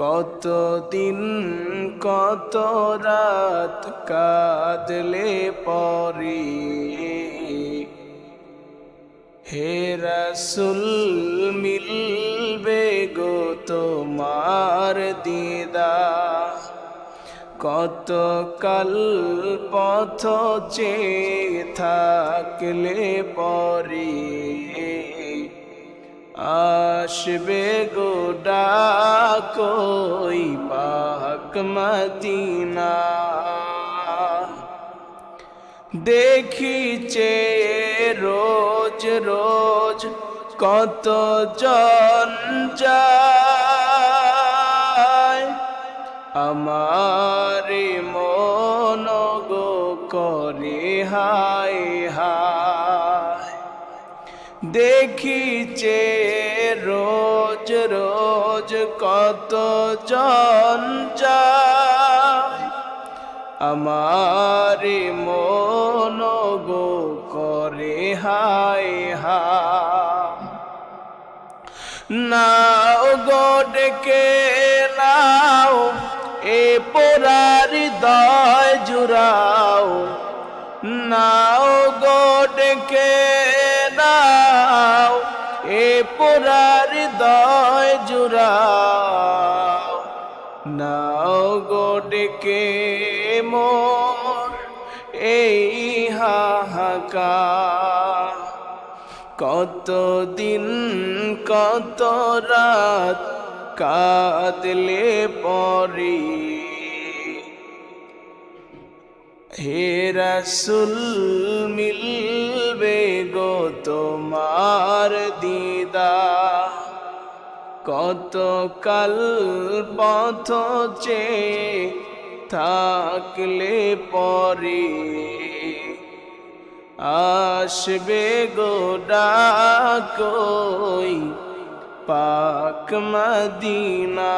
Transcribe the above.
কতদিন কত রাত কাঁদলে পরে? হে রসুল, মিলবে গো তোমার দিদা। কত কাল পথ চে থাকলে পরে? আসবে গো ডাকই পাক মদিনা। দেখিছে রোজ রোজ কত জন যায়। আমার মন গো করে হায় হায়। দেখিছে রোজ রোজ কত যায়। আমার মন গো করে হায় হায়। নাও গো ডেকে নাও, এ পোরার দয় জুড়াও। নাও গো ডেকে পোরার দয় জুড়াও। নাও গো ডেকে মোর এই হাহাকার। কতদিন কত রাত কাঁদলে পরে হে রসুল, মিলবে গো তোমার দিদা কত কাল পথ চে থাকলে পরে আসবে গো ডাকই পাক মদিনা।